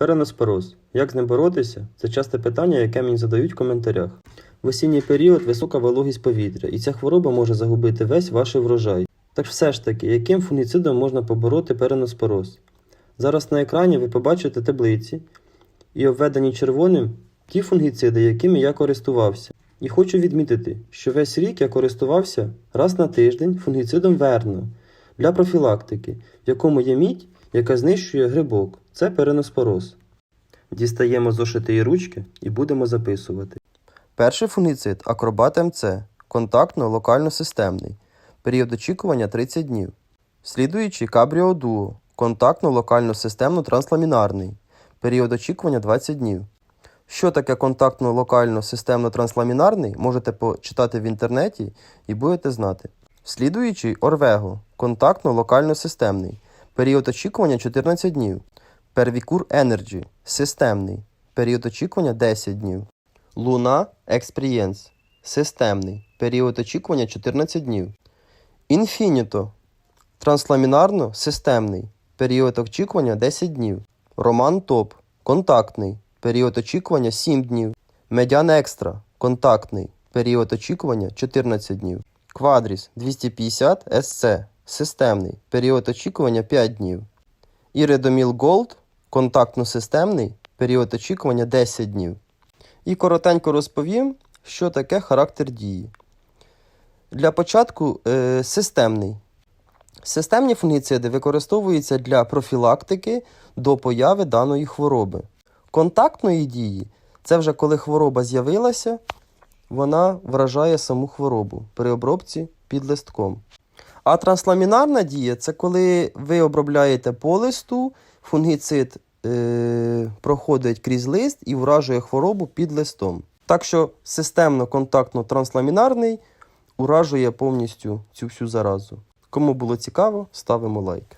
Переноспороз. Як з ним боротися? Це часте питання, яке мені задають в коментарях. В осінній період висока вологість повітря, і ця хвороба може загубити весь ваш врожай. Так все ж таки, яким фунгіцидом можна побороти переноспороз? Зараз на екрані ви побачите таблиці і обведені червоним ті фунгіциди, якими я користувався. І хочу відмітити, що весь рік я користувався раз на тиждень фунгіцидом Верно для профілактики, в якому є мідь, яка знищує грибок. Це переноспороз. Дістаємо зошити і ручки і будемо записувати. Перший фунгіцид Акробат МЦ контактно-локально-системний. Період очікування 30 днів. Слідуючий Кабріо Дуо контактно-локально-системно-трансламінарний. Період очікування 20 днів. Що таке контактно-локально-системно-трансламінарний, можете почитати в інтернеті і будете знати. Слідуючий Орвего контактно-локально-системний. Період очікування 14 днів. Первікур Energy системний. Період очікування 10 днів. Луна Experience системний. Період очікування 14 днів. Інфініто трансламінарно системний. Період очікування 10 днів. Роман Топ контактний. Період очікування 7 днів. Медян Екстра контактний. Період очікування 14 днів. Квадріс 250 СЦ системний. Період очікування 5 днів. Іридоміл Голд контактно-системний. Період очікування 10 днів. І коротенько розповім, що таке характер дії. Для початку е, системний. Системні фунгіциди використовуються для профілактики до появи даної хвороби. Контактної дії це вже коли хвороба з'явилася, вона вражає саму хворобу при обробці під листком. А трансламінарна дія це коли ви обробляєте по листу, фунгіцид е, проходить крізь лист і вражує хворобу під листом. Так що системно контактно трансламінарний уражує повністю цю всю заразу. Кому було цікаво, ставимо лайк.